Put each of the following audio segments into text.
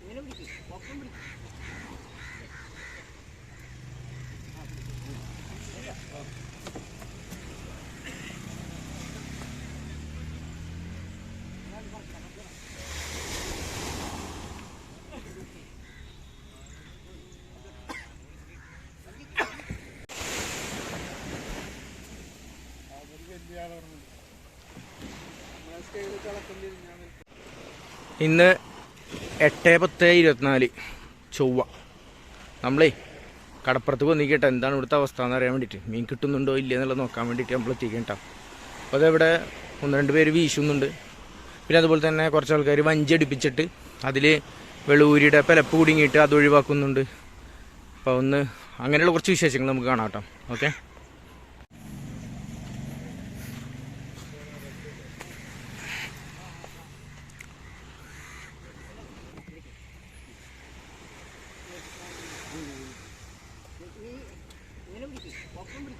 ഇങ്ങനെ പിടിക്കും ഒപ്പം പിടിക്കും ഇന്ന് എട്ട് പത്ത് ഇരുപത്തിനാല് ചൊവ്വ. നമ്മളേ കടപ്പുറത്ത് വന്നിക്കട്ടെ എന്താണ് ഇവിടുത്തെ അവസ്ഥ എന്ന് അറിയാൻ വേണ്ടിയിട്ട്. മീൻ കിട്ടുന്നുണ്ടോ ഇല്ല എന്നുള്ളത് നോക്കാൻ വേണ്ടിയിട്ട് നമ്മൾ എത്തിക്കണം കേട്ടോ. അപ്പോൾ അതവിടെ ഒന്ന് രണ്ട് പേര് വീശുന്നുണ്ട്. പിന്നെ അതുപോലെ തന്നെ കുറച്ച് ആൾക്കാർ വഞ്ചി അടുപ്പിച്ചിട്ട് അതിൽ വെളൂരിയുടെ പിലപ്പ് കുടുങ്ങിയിട്ട് അത് ഒഴിവാക്കുന്നുണ്ട്. അപ്പോൾ ഒന്ന് അങ്ങനെയുള്ള കുറച്ച് വിശേഷങ്ങൾ നമുക്ക് കാണാം കേട്ടോ. ഓക്കെ? Qual câmera?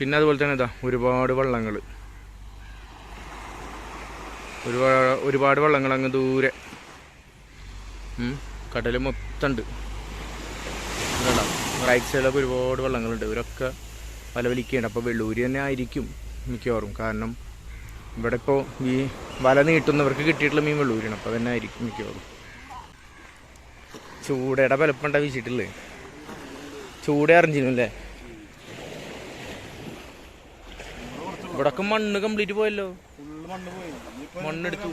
പിന്നെ അതുപോലെ തന്നെ ഇതാ ഒരുപാട് വള്ളങ്ങൾ. ഒരുപാട് ഒരുപാട് വള്ളങ്ങൾ അങ്ങ് ദൂരെ. കടൽ മൊത്തമുണ്ട് റൈറ്റ് സൈഡിലൊക്കെ ഒരുപാട് വള്ളങ്ങളുണ്ട്. ഇവരൊക്കെ പല വലിക്കുകയാണ് അപ്പോൾ വെള്ളൂരി തന്നെ ആയിരിക്കും മിക്കവാറും. കാരണം ഇവിടെ ഇപ്പോൾ ഈ വല നീട്ടുന്നവർക്ക് കിട്ടിയിട്ടുള്ള മീൻ വെള്ളൂരിയാണ് അപ്പോൾ തന്നെ ആയിരിക്കും മിക്കവാറും. ചൂടയുടെ പലപ്പണ്ട വീശിട്ടില്ലേ അറിഞ്ഞിരുന്നു അറിഞ്ഞിരുന്നല്ലേ ഇവിടൊക്കെ മണ്ണ് കംപ്ലീറ്റ് പോയല്ലോ. മണ്ണെടുത്തു.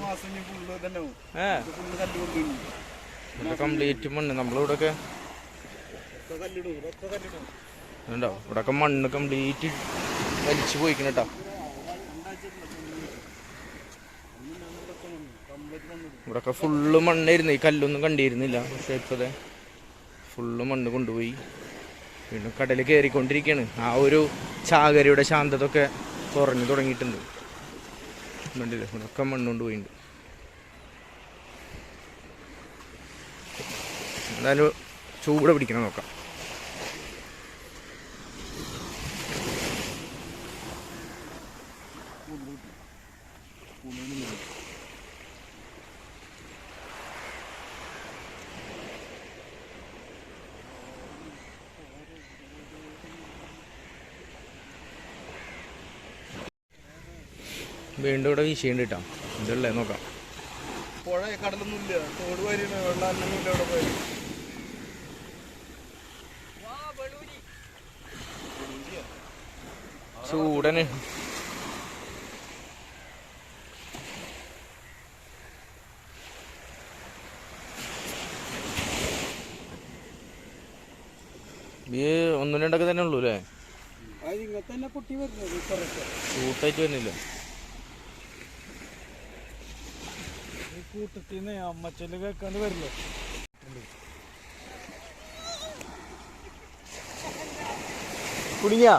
കംപ്ലീറ്റ് മണ്ണ് നമ്മളിവിടൊക്കെ ഉണ്ടോ ഇവിടെയൊക്കെ മണ്ണ് കംപ്ലീറ്റ് വലിച്ചു പോയിക്കണ കേട്ടോ ഇവിടെയൊക്കെ ഫുള്ള് മണ്ണായിരുന്നു. ഈ കല്ലൊന്നും കണ്ടിരുന്നില്ല. പക്ഷെ ഇപ്പതേ ഫുള്ള് മണ്ണ് കൊണ്ടുപോയി. വീണ്ടും കടൽ കയറിക്കൊണ്ടിരിക്കുകയാണ് ആ ഒരു ചാകരയുടെ ശാന്തത ഒക്കെ കുറഞ്ഞു തുടങ്ങിയിട്ടുണ്ട്. കണ്ടില്ലേ ഇവിടെയൊക്കെ മണ്ണുകൊണ്ട് പോയിട്ടുണ്ട് എന്തായാലും ചൂട് പിടിക്കണം നോക്കാം. വീണ്ടും ഇവിടെ വീശിയുണ്ട് കേട്ടോ ഇതല്ലേ നോക്കാം. പുഴ കടലൊന്നുമില്ല. തോട് പോയി. ചൂടന്. ഈ ഒന്നും രണ്ടൊക്കെ തന്നെ ഉള്ളൂ അല്ലേ അത് ഇങ്ങനത്തെ തന്നെ പൊട്ടി വരുന്നത് കുറച്ച് ചൂട്ടായിട്ട് വരുന്നില്ല ഈ കൂട്ടത്തിൽ അമ്മച്ചൽ കേൾക്കാണ്ട് വരില്ലേ? കുടുങ്ങിയ?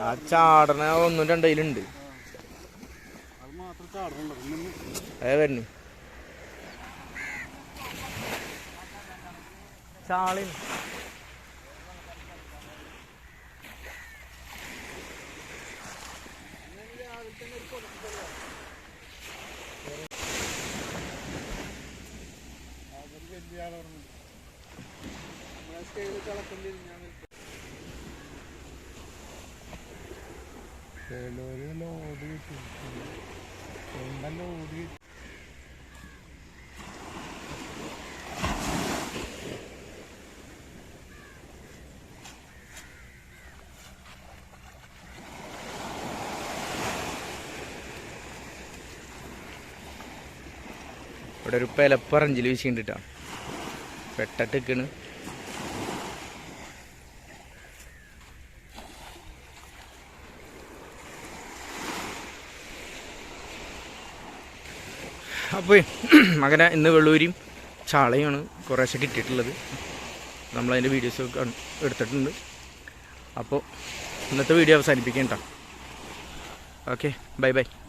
ആ ചാടന ഒന്നും രണ്ടയിലുണ്ട്. അത് മാത്രം ചാടണുള്ളൂ പിന്നെ അതേ വരുന്നു. ചാളി. വലിയ ആളാണ്. നമ്മളെ ചിലര് ലോഡ് കിട്ടും ലോഡ് ഇവിടെ ഒരു പെലപ്പറഞ്ചിൽ വീശിണ്ടിട്ടാ. പെട്ടിട്ടാണ് അപ്പോൾ അങ്ങനെ ഇന്ന് വെള്ളൂരിയും ചാളയുമാണ് കുറേശ്ശെ കിട്ടിയിട്ടുള്ളത്. നമ്മളതിന്റെ വീഡിയോസൊക്കെ എടുത്തിട്ടുണ്ട്. അപ്പോൾ ഇന്നത്തെ വീഡിയോ അവസാനിപ്പിക്കാം ഓക്കെ ബൈ ബൈ